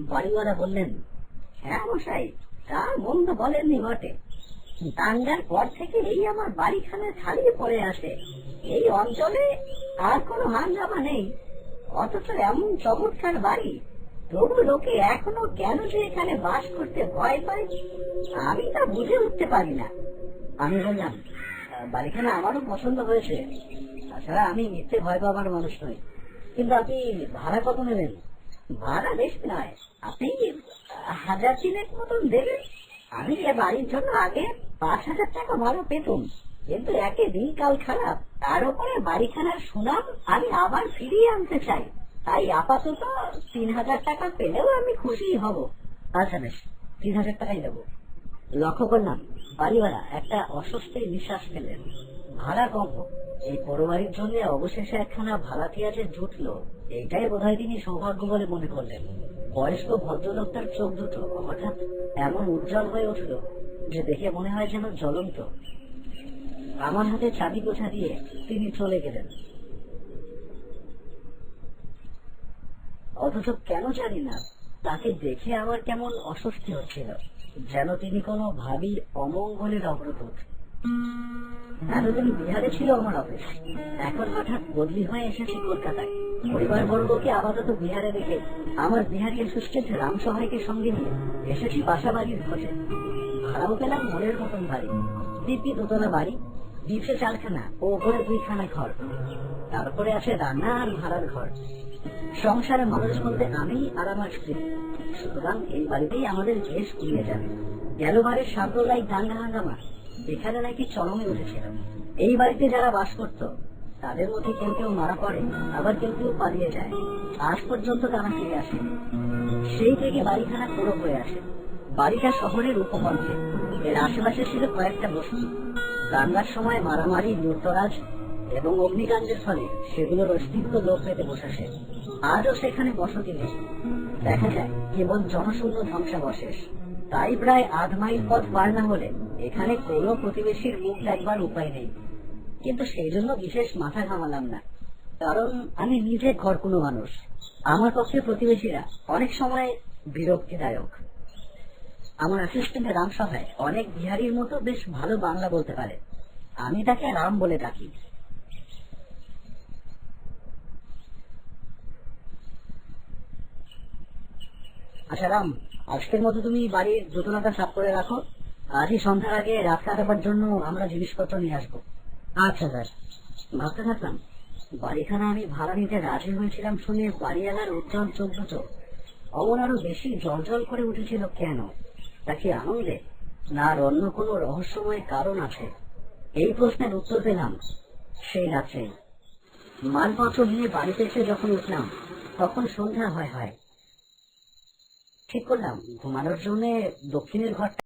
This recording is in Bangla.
বাড়িওয়ালা বললেন হ্যাঁ মশাই তা মন্দ বলেননি বটে। দাঙ্গার পর থেকে এই আমার বাড়িখানে ছাড়িয়ে পড়ে আসে এই অঞ্চলে আর কোনো হাঙ্গামা নেই। অথচ এমন চমৎকার বাড়ি। তবু লোকে এখনও কেন যে এখানে বাস করতে ভয় পায় আমি তা বুঝে উঠতে পারি না। আমি বললাম "আহ, বাড়িখানা আমারও পছন্দ হয়েছে। তাছাড়া আমি মিথ্যে ভয় পাবার মানুষ নই। কিন্তু আপনি ভাড়া কত নেবেন? ভাড়া বেশি নয়। আপনি হাজার মতন দেবেন? আমি এ বাড়ির জন্য আগে পাঁচ হাজার টাকা ভাড়া পেতুম, কিন্তু একে খারাপ। তার উপরে বাড়িখানার সুনাম আমি আবার ফিরিয়ে আনতে চাই। তাই আপাতত তিন হাজার টাকা পেলেও আমি খুশি হব। আচ্ছা বেশ, তিন হাজার টাকাই দেবো। লক্ষ্য করলাম, বাড়িওয়ালা একটা অস্বস্তির নিঃশ্বাস ফেললেন। ভাড়া কম এই বাড়ির জন্য অবশেষে একখানা ভাড়াটিয়া যে জুটলো। এইটাই বোধহয় তিনি সৌভাগ্য বলে মনে করলেন। বয়স্ক ভদ্রলোকটার চোখ দুটো হঠাৎ এমন উজ্জ্বল হয়ে উঠল যে দেখে মনে হয় যেন জ্বলন্ত। আমার হাতে চাবি গোছা দিয়ে তিনি চলে গেলেন। অথচ কেন জানি না, তাকে দেখে আমার কেমন অস্বস্তি হচ্ছিল, যেন তিনি কোনো ভাবির অমঙ্গলের অগ্রদূত। এতদিন বিহারে ছিল আমার অফিস। এখন হঠাৎ বদলি হয়ে এসেছি কলকাতায়। পরিবার বর্গকে আপাতত বিহারে রেখে আমার সঙ্গে নিয়ে এসেছি খোঁজে ভাড়াও পেলাম মনের মতন বাড়ি। দিব্যি দোতলা বাড়ি দ্বীপে চারখানা ও ওপরে দুইখানা ঘর। তারপরে আছে রান্না আর ভাড়ার ঘর। সংসারে মানুষ বলতে আমি আর আমার স্ত্রী। সুতরাং এই বাড়িতেই আমাদের বেশ কুড়িয়ে যাবে। গেলবারের সাম্প্রদায়িক দাঙ্গা হাঙ্গামা। এখানে নাকি চরমে উঠেছিল এই বাড়িতে যারা বাস করত, তাদের মধ্যে কেউ কেউ মারা পড়ে, আবার কেউ কেউ পালিয়ে যায়। আজ পর্যন্ত তারা ফিরে আসে সেই থেকে বাড়িখানা পুরো হয়ে আসে। বাড়িটা শহরের উপকণ্ঠে। এর আশেপাশে ছিল কয়েকটা বস্তি। দাঙ্গার সময় মারামারি, লুটতরাজ এবং অগ্নিকাণ্ডের ফলে সেগুলোর অস্তিত্ব লোপ পেতে বসেছে। আজও সেখানে বসতি নেই। দেখা যায়, কেবল জনশূন্য ধ্বংসাবশেষ। তাই প্রায় আধ মাইল পথ পার না হলে এখানে কোনো প্রতিবেশীর মুখ দেখবার উপায় নেই। কিন্তু সেই জন্য বিশেষ মাথা ঘামালাম না। কারণ আমি নিজে ঘর কোনো মানুষ। আমার পক্ষে প্রতিবেশীরা অনেক সময় বিরক্তিদায়ক। আমার অ্যাসিস্ট্যান্ট রাম সহায় অনেক বিহারির মতো বেশ ভালো বাংলা বলতে পারে। আমি তাকে রাম বলে ডাকি। আচ্ছা রাম আজকের মতো তুমি বাড়ির দোতলাটা সাফ করে রাখো। আজই সন্ধ্যার আগে রাত কাটাবার জন্য আমরা জিনিসপত্র নিয়ে আসব। আচ্ছা স্যার। ভাবতে থাকলাম, বাড়িখানা আমি ভাড়া নিতে রাজি হয়েছিলাম শুনে বাড়িওয়ালার উজ্জ্বল চোখ দুটো। অমন আরও বেশি জলজল করে উঠেছিল কেন? তা কি আনন্দে? না অন্য কোনো রহস্যময় কারণ আছে? এই প্রশ্নের উত্তর পেলাম সেই রাত্রে। মালপত্র নিয়ে বাড়িতে এসে যখন উঠলাম, তখন সন্ধ্যা হয় হয়। ঠিক করলাম। ঘুমানোর জন্য দক্ষিণের ঘরটা